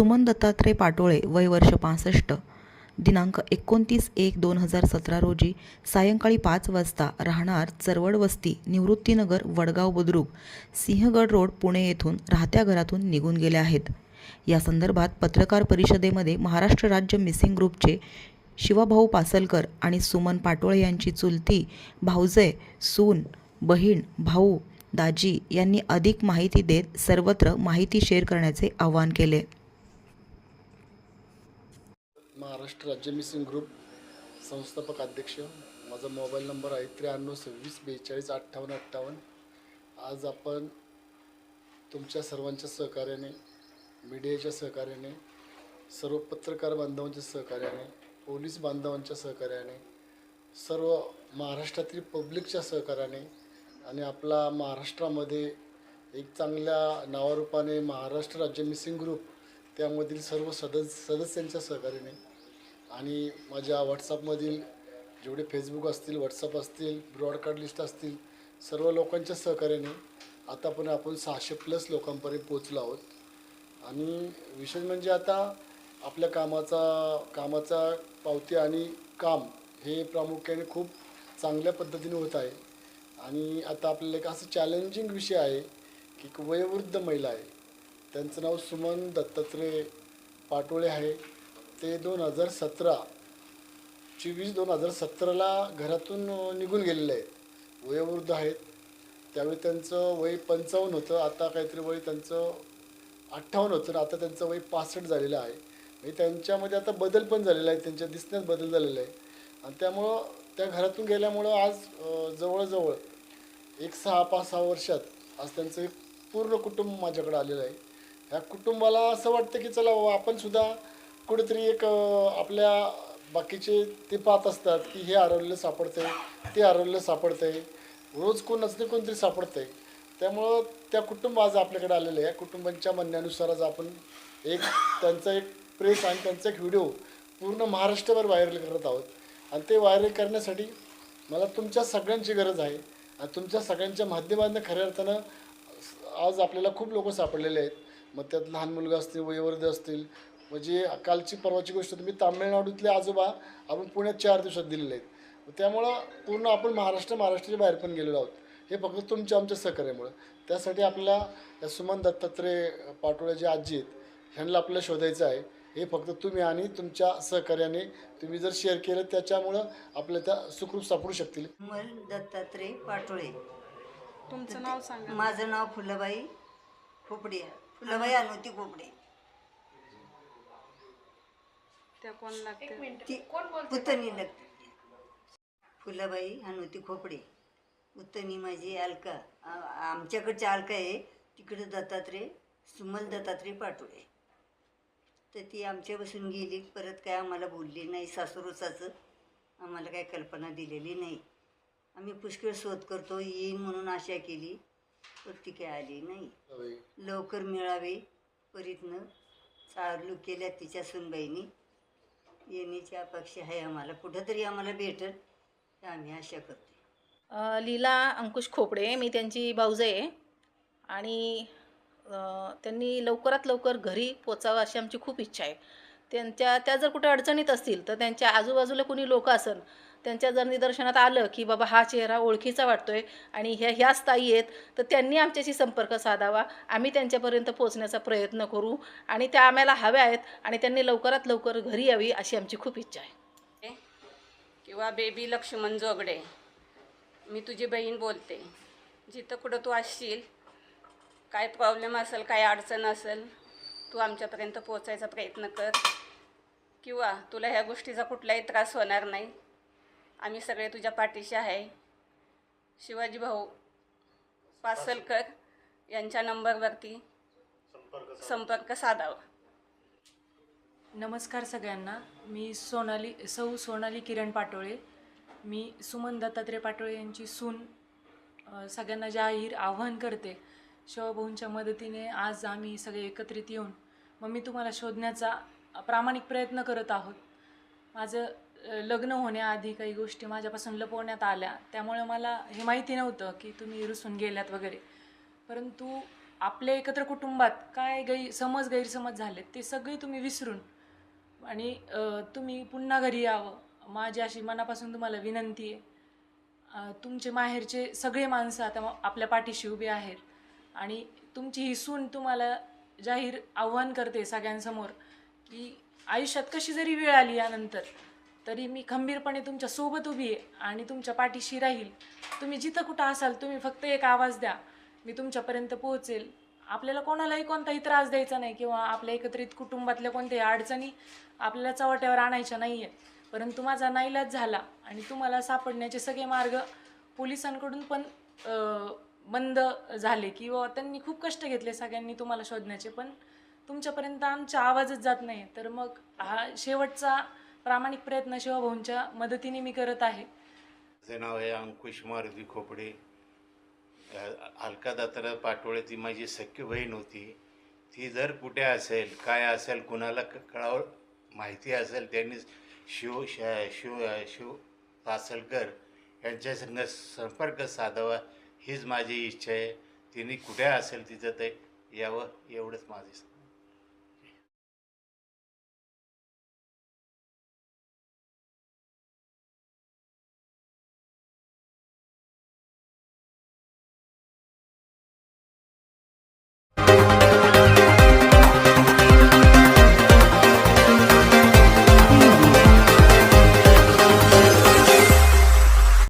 सुमन दत्तात्रय पाटोळे वय वर्ष पासष्ट दिनांक एकोणतीस एक दोन हजार सतरा रोजी सायंकाळी पाच वाजता राहणार चरवड वस्ती निवृत्तीनगर वडगाव बुद्रुक सिंहगड रोड पुणे येथून राहत्या घरातून निघून गेले आहेत. या संदर्भात पत्रकार परिषदेमध्ये महाराष्ट्र राज्य मिसिंग ग्रुपचे शिवाभाऊ पासलकर आणि सुमन पाटोळे यांची चुलती भाऊजय सून बहीण भाऊ दाजी यांनी अधिक माहिती देत सर्वत्र माहिती शेअर करण्याचे आवाहन केले. महाराष्ट्र राज्य मिसिंग ग्रुप संस्थापक अध्यक्ष. माझा मोबाईल नंबर आहे त्र्याण्णव सव्वीस बेचाळीस अठ्ठावन्न अठ्ठावन्न. आज आपण तुमच्या सर्वांच्या सहकार्याने मीडियाच्या सहकार्याने सर्व पत्रकार बांधवांच्या सहकार्याने पोलीस बांधवांच्या सहकार्याने सर्व महाराष्ट्रातील पब्लिकच्या सहकार्याने आणि आपला महाराष्ट्रामध्ये एक चांगल्या नावारूपाने महाराष्ट्र राज्य मिसिंग ग्रुप त्यामधील सर्व सदस्य सदस्यांच्या सहकार्याने आणि माझ्या व्हॉट्सअपमधील जेवढे फेसबुक असतील व्हॉट्सअप असतील ब्रॉडकास्ट लिस्ट असतील सर्व लोकांच्या सहकार्याने आतापर्यंत आपण सहाशे प्लस लोकांपर्यंत पोचलो आहोत. आणि विशेष म्हणजे आता आपल्या कामाचा कामाचा पावती आणि काम हे प्रामुख्याने खूप चांगल्या पद्धतीने होत आहे. आणि आता आपल्याला एक असं चॅलेंजिंग विषय आहे की एक वयोवृद्ध महिला आहे. त्यांचं नाव सुमन दत्तात्रय पाटोळे आहे. ते दोन हजार सतरा चोवीस दोन हजार सतराला घरातून निघून गेलेले आहेत. वयोवृद्ध आहेत. त्यावेळी त्यांचं वय पंचावन्न होतं. आता काहीतरी वय त्यांचं अठ्ठावन्न होतं. आता त्यांचं वय पासष्ट झालेलं आहे. म्हणजे त्यांच्यामध्ये आता बदल पण झालेला आहे. त्यांच्या दिसण्यात बदल झालेला आहे. आणि त्यामुळं त्या घरातून गेल्यामुळं आज जवळजवळ एक सहा पाच सहा वर्षात आज त्यांचं एक पूर्ण कुटुंब माझ्याकडे आलेलं आहे. ह्या कुटुंबाला असं वाटतं की चला बाबा आपण सुद्धा कुठेतरी एक आपल्या बाकीचे ते पाहत असतात की हे अरोल्य सापडतं आहे ते अरोल्य सापडतं आहे रोज कोण नसते कोणतरी सापडतंय. त्यामुळं त्या कुटुंब आज आपल्याकडे आलेले आहे. कुटुंबांच्या म्हणण्यानुसार आज आपण एक त्यांचा एक प्रेस आणि त्यांचा एक व्हिडिओ पूर्ण महाराष्ट्रभर व्हायरल करत आहोत. आणि ते व्हायरल करण्यासाठी मला तुमच्या सगळ्यांची गरज आहे. आणि तुमच्या सगळ्यांच्या माध्यमातून खऱ्या अर्थानं आज आपल्याला खूप लोक सापडलेले आहेत. मग त्यात लहान मुलगा असतील वयोवृद्ध असतील म्हणजे कालची परवाची गोष्ट तुम्ही तामिळनाडूतले आजोबा आपण पुण्यात चार दिवसात दिलेले आहेत. त्यामुळं पूर्ण आपण महाराष्ट्र महाराष्ट्राच्या बाहेर पण गेलेलो आहोत. हे फक्त तुमच्या आमच्या सहकार्यामुळं. त्यासाठी आपल्याला या सुमन दत्तात्रय पाटोळे जे आजी आहेत ह्यांना आपल्याला शोधायचं आहे. हे फक्त तुम्ही आणि तुमच्या सहकार्याने तुम्ही जर शेअर केलं त्याच्यामुळं आपल्या त्या सुखरूप सापडू शकतील. दत्तात्रय पाटोळे. तुमचं नाव सांगा. माझं नाव फुलबाई खोपडे फुलबाई अनुती खोपडे. त्या कोण लागते? ती पुतणी लागते. फुलबाई अनुती खोपडे. पुतणी माझी अलका. आ- आमच्याकडची अलका आहे. तिकडे दत्तात्रय सुमल दत्तात्रय पाटोळे. तर ती आमच्यापासून गेली. परत काय आम्हाला बोलली नाही. सासुरोसाचं आम्हाला काही कल्पना दिलेली नाही. आम्ही पुष्कळ शोध करतो. येईन म्हणून आशा केली. पण ती काय आली नाही. लवकर मिळावे. परीतनं चालू केल्या तिच्या सुनबाईनी. येण्याची अपेक्षा आहे आम्हाला. कुठंतरी आम्हाला भेटल तर आम्ही आशा करतो लीला अंकुश खोपडे मी त्यांची भाऊज आहे. आणि त्यांनी लवकरात लवकर घरी पोचावं अशी आमची खूप इच्छा आहे. त्यांच्या त्या जर कुठे अडचणीत असतील तर त्यांच्या आजूबाजूला कुणी लोक असेल त्यांच्या जर निदर्शनात आलं की बाबा हा चेहरा ओळखीचा वाटतोय आणि ह्या ह्या स्थायी आहेत तर त्यांनी आमच्याशी संपर्क साधावा. आम्ही त्यांच्यापर्यंत पोहोचण्याचा प्रयत्न करू आणि त्या आम्हाला हव्या आहेत आणि त्यांनी लवकरात लवकर घरी यावी अशी आमची खूप इच्छा आहे. किंवा बेबी लक्ष्मण जोगडे मी तुझी बहीण बोलते. जिथं कुठं तू असशील काय प्रॉब्लेम असेल काय अडचण असेल तू आमच्यापर्यंत पोचायचा प्रयत्न कर. किंवा तुला ह्या गोष्टीचा कुठलाही त्रास होणार नाही. आम्ही सगळे तुझ्या पाठीशी आहे. शिवाजी भाऊ पासलकर यांच्या नंबरवरती संपर्क साधावा. नमस्कार सगळ्यांना. मी सोनाली सौ सोनाली किरण पाटोळे. मी सुमन दत्तात्रय पाटोळे यांची सून सगळ्यांना जाहीर आव्हान करते शिवभाऊंच्या मदतीने आज आम्ही सगळे एकत्रित येऊन मग मी तुम्हाला शोधण्याचा प्रामाणिक प्रयत्न करत आहोत. माझं लग्न होण्याआधी काही गोष्टी माझ्यापासून लपवण्यात आल्या. त्यामुळे मला हे माहिती नव्हतं की तुम्ही रुसून गेल्यात वगैरे. परंतु आपल्या एकत्र कुटुंबात काय गै समज गैरसमज झाले ते सगळे तुम्ही विसरून आणि तुम्ही पुन्हा घरी यावं. माझी अशी मनापासून तुम्हाला विनंती आहे. तुमचे माहेरचे सगळे माणसं आता आपल्या पाठीशी उभे आहेत आणि तुमची ही सून तुम्हाला जाहीर आव्हान करते सगळ्यांसमोर की आयुष्यात कशी जरी वेळ आली यानंतर तरी मी खंबीरपणे तुमच्यासोबत उभी आहे आणि तुमच्या पाठीशी राहील. तुम्ही जिथं कुठं असाल तुम्ही फक्त एक आवाज द्या. मी तुमच्यापर्यंत पोहोचेल. आपल्याला कोणालाही कोणताही त्रास द्यायचा नाही किंवा आपल्या एकत्रित कुटुंबातल्या कोणत्याही अडचणी आपल्याला चव्हाट्यावर आणायच्या नाही आहेत परंतु माझा नाईलाज झाला आणि तुम्हाला सापडण्याचे सगळे मार्ग पोलिसांकडून पण बंद झाले किंवा त्यांनी खूप कष्ट घेतले सगळ्यांनी तुम्हाला शोधण्याचे. पण तुमच्यापर्यंत आमचा आवाजच जात नाही. तर मग हा शेवटचा प्रामाणिक प्रयत्न शिवभाऊंच्या मदतीने मी करत आहे. माझे नाव आहे अंकुश मारुती खोपडे. अलका दत्तरा पाटोळे ती माझी सख्य बहीण होती. ती जर कुठे असेल काय असेल कुणाला क- कळावं माहिती असेल त्यांनी शिव श- शिव शिव पासलकर यांच्या संग संपर्क साधावा हीच माझी इच्छा आहे. तिने कुठे असेल तिचं ते यावं एवढंच माझी